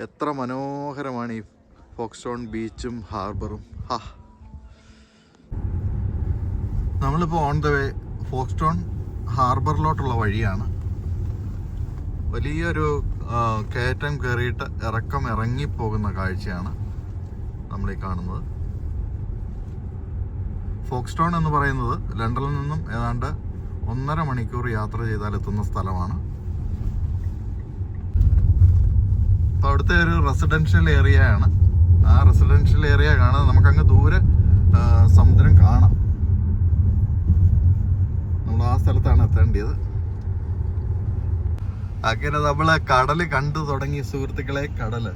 എത്ര മനോഹരമാണ് ഈ ഫോക്സ്റ്റോൺ ബീച്ചും ഹാർബറും. ഹാ. നമ്മളിപ്പോൾ ഓൺ ദ വേ ഫോക്സ്റ്റോൺ ഹാർബറിലോട്ടുള്ള വഴിയാണ്. വലിയൊരു കയറ്റം കയറിയിട്ട് ഇറക്കം ഇറങ്ങിപ്പോകുന്ന കാഴ്ചയാണ് നമ്മൾ ഈ കാണുന്നത്. ഫോക്സ്റ്റോൺ എന്ന് പറയുന്നത് ലണ്ടനിൽ നിന്നും ഏതാണ്ട് ഒന്നര മണിക്കൂർ യാത്ര ചെയ്താൽ എത്തുന്ന സ്ഥലമാണ്. അപ്പോൾ അവിടുത്തെ ഒരു റെസിഡൻഷ്യൽ ഏരിയ ആണ്. ആ റെസിഡൻഷ്യൽ ഏരിയ കാണാൻ നമുക്കങ്ങ് ദൂരെ സമുദ്രം കാണാം. നമ്മൾ ആ സ്ഥലത്താണ് എത്തേണ്ടത്. അങ്ങനെ നമ്മൾ കടൽ കണ്ടു തുടങ്ങി സുഹൃത്തുക്കളെ കടൽ.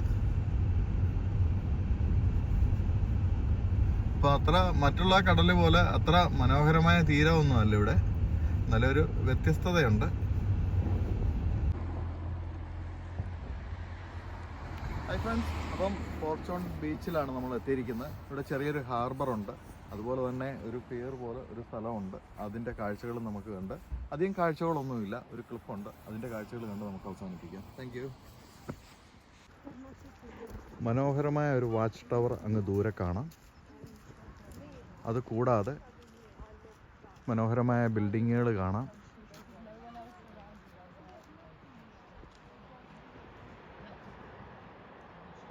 അപ്പൊ അത്ര മറ്റുള്ള കടൽ പോലെ അത്ര മനോഹരമായ തീരമൊന്നുമല്ല ഇവിടെ. നല്ലൊരു വ്യത്യസ്തതയുണ്ട്. ഹായ് ഫ്രണ്ട്സ് അപ്പം ഫോർച്ചോൺ ബീച്ചിലാണ് നമ്മൾ എത്തിയിരിക്കുന്നത്. ഇവിടെ ചെറിയൊരു ഹാർബർ ഉണ്ട്. അതുപോലെ തന്നെ ഒരു പിയർ പോലെ ഒരു സ്ഥലമുണ്ട്. അതിന്റെ കാഴ്ചകൾ നമുക്ക് കണ്ട്. അധികം കാഴ്ചകളൊന്നുമില്ല. ഒരു ക്ലിപ്പുണ്ട് അതിന്റെ കാഴ്ചകൾ കണ്ട് നമുക്ക് അവസാനിപ്പിക്കാം. താങ്ക് മനോഹരമായ ഒരു വാച്ച് ടവർ അങ്ങ് ദൂരെ കാണാം. അത് കൂടാതെ മനോഹരമായ ബിൽഡിങ്ങുകൾ കാണാം.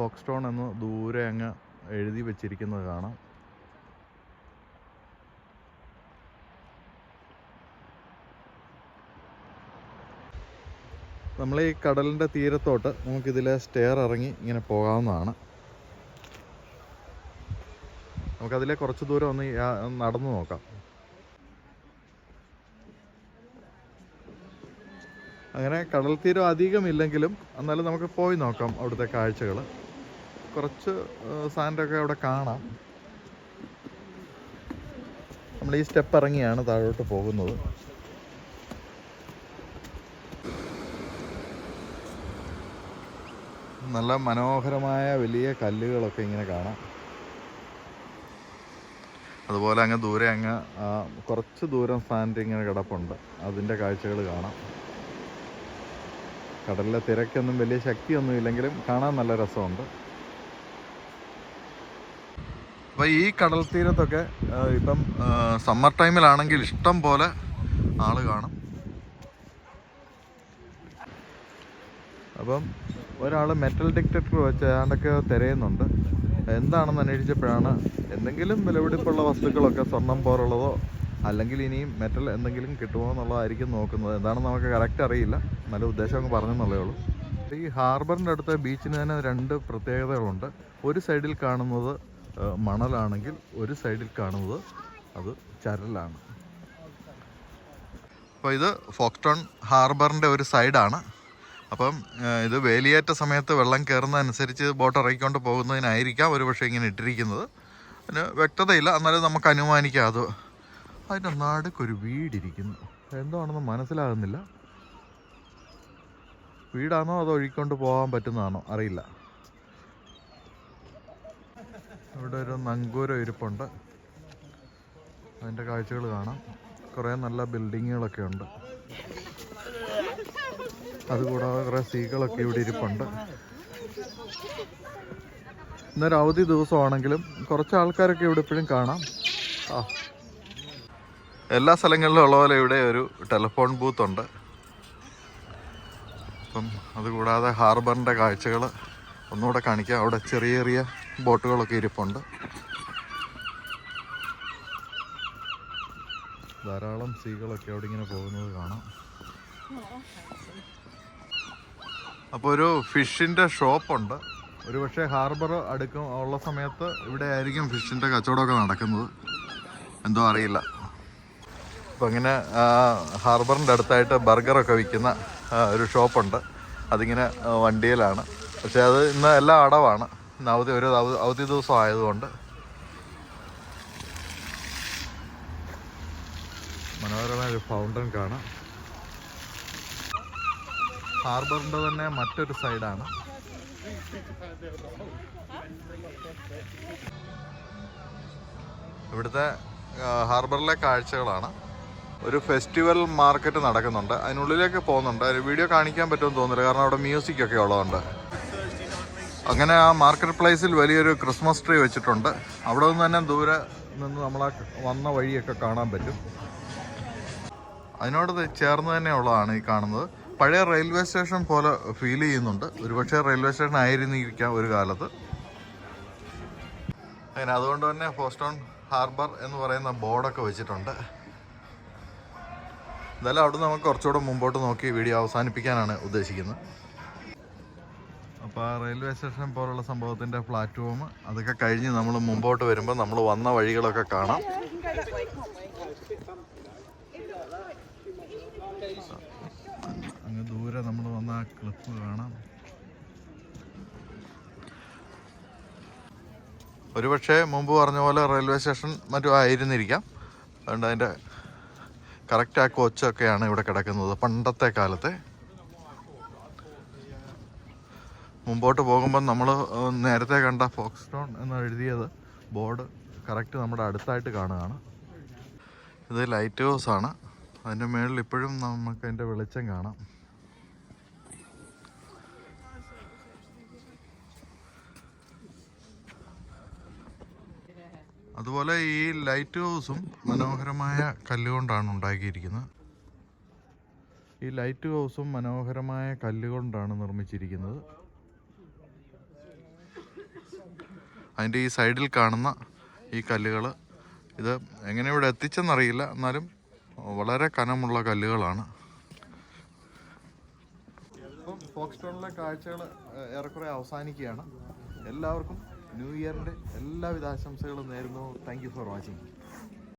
ഫോക്സ്റ്റോൺ എന്ന് ദൂരെ അങ്ങ് എഴുതി വെച്ചിരിക്കുന്നത് കാണാം. നമ്മൾ ഈ കടലിന്റെ തീരത്തോട്ട് നമുക്കിതിലെ സ്റ്റെയർ ഇറങ്ങി ഇങ്ങനെ പോകാവുന്നതാണ്. നമുക്കതിലെ കുറച്ച് ദൂരം ഒന്ന് നടന്നു നോക്കാം. അങ്ങനെ കടൽ തീരം അധികമില്ലെങ്കിലും എന്നാലും നമുക്ക് പോയി നോക്കാം അവിടുത്തെ കാഴ്ചകൾ കുറച്ച് സാൻഡൊക്കെ അവിടെ കാണാം. നമ്മൾ ഈ സ്റ്റെപ്പ് ഇറങ്ങിയാണ് താഴോട്ട് പോകുന്നത്. നല്ല മനോഹരമായ വലിയ കല്ലുകളൊക്കെ ഇങ്ങനെ കാണാം. അതുപോലെ അങ്ങ് ദൂരെ അങ്ങ് കുറച്ച് ദൂരം സ്ഥാനത്ത് ഇങ്ങനെ കിടപ്പുണ്ട്. അതിന്റെ കാഴ്ചകൾ കാണാം. കടലിലെ തിരക്കൊന്നും വലിയ ശക്തിയൊന്നും ഇല്ലെങ്കിലും കാണാൻ നല്ല രസമുണ്ട്. അപ്പോൾ ഈ കടൽ തീരത്തൊക്കെ ഇപ്പം സമ്മർ ടൈമിലാണെങ്കിൽ ഇഷ്ടം പോലെ ആൾ കാണും. അപ്പം ഒരാൾ മെറ്റൽ ഡിറ്റക്ടർ വെച്ച് ഏതാണ്ടൊക്കെ തിരയുന്നുണ്ട്. എന്താണെന്ന് അന്വേഷിച്ചപ്പോഴാണ് എന്തെങ്കിലും വിലപിടിപ്പുള്ള വസ്തുക്കളൊക്കെ സ്വർണം പോലുള്ളതോ അല്ലെങ്കിൽ ഇനിയും മെറ്റൽ എന്തെങ്കിലും കിട്ടുമോ എന്നുള്ളതായിരിക്കും നോക്കുന്നത്. എന്താണെന്ന് നമുക്ക് കറക്റ്റ് അറിയില്ല. നല്ല ഉദ്ദേശം അങ്ങ് പറഞ്ഞെന്നുള്ളേ ഉള്ളൂ. ഈ ഹാർബറിന്റെ അടുത്ത ബീച്ചിന് തന്നെ രണ്ട് പ്രത്യേകതകളുണ്ട്. ഒരു സൈഡിൽ കാണുന്നത് മണലാണെങ്കിൽ ഒരു സൈഡിൽ കാണുന്നത് അത് ചരലാണ്. അപ്പോൾ ഇത് ഫോക്ടോൺ ഹാർബറിന്റെ ഒരു സൈഡാണ്. അപ്പം ഇത് വേലിയേറ്റ സമയത്ത് വെള്ളം കയറുന്നതനുസരിച്ച് ബോട്ട് ഇറക്കിക്കൊണ്ട് പോകുന്നതിനായിരിക്കാം ഒരു പക്ഷേ ഇങ്ങനെ ഇട്ടിരിക്കുന്നത്. അതിന് വ്യക്തതയില്ല. എന്നാലും നമുക്ക് അനുമാനിക്കാം അത്. അതിന്റെ നടുക്കൊരു വീടിരിക്കുന്നു. എന്താണെന്ന് മനസ്സിലാകുന്നില്ല. വീടാണോ അതോ ഒഴുകിക്കൊണ്ട് പോകാൻ പറ്റുന്നതാണോ? അറിയില്ല. ഇവിടെ ഒരു നങ്കൂരം ഇരിപ്പുണ്ട്. അതിന്റെ കാഴ്ചകൾ കാണാം. കുറേ നല്ല ബിൽഡിങ്ങുകളൊക്കെ ഉണ്ട്. അതുകൂടാതെ കുറേ സീകളൊക്കെ ഇവിടെ ഇരിപ്പുണ്ട്. ഇന്നൊരു അവധി ദിവസമാണെങ്കിലും കുറച്ച് ആൾക്കാരൊക്കെ ഇവിടെ ഇപ്പോഴും കാണാം. ആ. എല്ലാ സ്ഥലങ്ങളിലും ഉള്ള പോലെ ഇവിടെ ഒരു ടെലിഫോൺ ബൂത്ത് ഉണ്ട്. അപ്പം അതുകൂടാതെ ഹാർബറിന്റെ കാഴ്ചകൾ ഒന്നുകൂടെ കാണിക്കാം. അവിടെ ചെറിയ ചെറിയ ബോട്ടുകളൊക്കെ ഇരിപ്പുണ്ട്. ധാരാളം സീകളൊക്കെ അവിടെ ഇങ്ങനെ പോകുന്നത് കാണാം. അപ്പോൾ ഒരു ഫിഷിന്റെ ഷോപ്പുണ്ട്. ഒരു പക്ഷേ ഹാർബർ അടുക്കും ഉള്ള സമയത്ത് ഇവിടെ ആയിരിക്കും ഫിഷിന്റെ കച്ചവടമൊക്കെ നടക്കുന്നത്. എന്തോ അറിയില്ല. അപ്പോൾ ഇങ്ങനെ ഹാർബറിന്റെ അടുത്തായിട്ട് ബർഗറൊക്കെ വിൽക്കുന്ന ഒരു ഷോപ്പുണ്ട്. അതിങ്ങനെ വണ്ടിയിലാണ്. പക്ഷേ അത് ഇന്ന് എല്ലാം അടവാണ്. ഇന്ന് അവധി ഒരു അവധി ദിവസം ആയതുകൊണ്ട്. മനോഹരമായ ഒരു ഫൗണ്ടൻ കാണാം. ഹാർബറിന്റെ തന്നെ മറ്റൊരു സൈഡാണ് ഇവിടുത്തെ ഹാർബറിലെ കാഴ്ചകളാണ്. ഒരു ഫെസ്റ്റിവൽ മാർക്കറ്റ് നടക്കുന്നുണ്ട്. അതിനുള്ളിലേക്ക് പോകുന്നുണ്ട്. വീഡിയോ കാണിക്കാൻ പറ്റുമെന്ന് തോന്നുന്നില്ല. കാരണം അവിടെ മ്യൂസിക് ഒക്കെ ഉള്ളതുകൊണ്ട്. അങ്ങനെ ആ മാർക്കറ്റ് പ്ലേസിൽ വലിയൊരു ക്രിസ്മസ് ട്രീ വെച്ചിട്ടുണ്ട്. അവിടെ നിന്ന് തന്നെ ദൂരെ നിന്ന് നമ്മൾ ആ വന്ന വഴിയൊക്കെ കാണാൻ പറ്റും. അതിനോട് ചേർന്ന് തന്നെ ഉള്ളതാണ് ഈ കാണുന്നത്. പഴയ റെയിൽവേ സ്റ്റേഷൻ പോലെ ഫീൽ ചെയ്യുന്നുണ്ട്. ഒരുപക്ഷെ റെയിൽവേ സ്റ്റേഷൻ ആയിരുന്നിരിക്കാം ഒരു കാലത്ത്. അങ്ങനെ അതുകൊണ്ട് തന്നെ ഫോസ്റ്റോൺ ഹാർബർ എന്ന് പറയുന്ന ബോർഡൊക്കെ വെച്ചിട്ടുണ്ട്. എന്തായാലും അവിടെ നമുക്ക് കുറച്ചുകൂടെ മുമ്പോട്ട് നോക്കി വീഡിയോ അവസാനിപ്പിക്കാനാണ് ഉദ്ദേശിക്കുന്നത്. അപ്പോൾ റെയിൽവേ സ്റ്റേഷൻ പോലുള്ള സംഭവത്തിന്റെ പ്ലാറ്റ്ഫോം അതൊക്കെ കഴിഞ്ഞ് നമ്മൾ മുമ്പോട്ട് വരുമ്പോൾ നമ്മൾ വന്ന വഴികളൊക്കെ കാണാം. അങ്ങ് ദൂരെ നമ്മൾ വന്ന ആ ക്ലിപ്പ് കാണാം. ഒരുപക്ഷെ മുമ്പ് പറഞ്ഞ പോലെ റെയിൽവേ സ്റ്റേഷൻ മറ്റും ആയിരുന്നിരിക്കാം. അതുകൊണ്ട് അതിന്റെ കറക്റ്റ് ആ കോച്ചൊക്കെയാണ് ഇവിടെ കിടക്കുന്നത് പണ്ടത്തെ കാലത്തെ. മുമ്പോട്ട് പോകുമ്പോൾ നമ്മൾ നേരത്തെ കണ്ട ഫോക്സ് ടോൺ എന്ന് എഴുതിയത് ബോർഡ് കറക്റ്റ് നമ്മുടെ അടുത്തായിട്ട് കാണുകയാണ്. ഇത് ലൈറ്റ് ഹൗസ് ആണ്. അതിന്റെ മുകളിൽ ഇപ്പോഴും നമുക്ക് അതിന്റെ വെളിച്ചം കാണാം. അതുപോലെ ഈ ലൈറ്റ് ഹൗസും മനോഹരമായ കല്ലുകൊണ്ടാണ് ഉണ്ടാക്കിയിരിക്കുന്നത്. ഈ ലൈറ്റ് ഹൗസും മനോഹരമായ കല്ലുകൊണ്ടാണ് നിർമ്മിച്ചിരിക്കുന്നത്. അതിന്റെ ഈ സൈഡിൽ കാണുന്ന ഈ കല്ലുകൾ ഇത് എങ്ങനെ ഇവിടെ എത്തിച്ചെന്നറിയില്ല. എന്നാലും വളരെ കനമുള്ള കല്ലുകളാണ്. ഇപ്പം ഫോക്സ്റ്റോണിലെ കാഴ്ചകൾ ഏറെക്കുറെ അവസാനിക്കുകയാണ്. എല്ലാവർക്കും ന്യൂ ഇയറിന്റെ എല്ലാവിധ ആശംസകളും നേരുന്നു. Thank for watching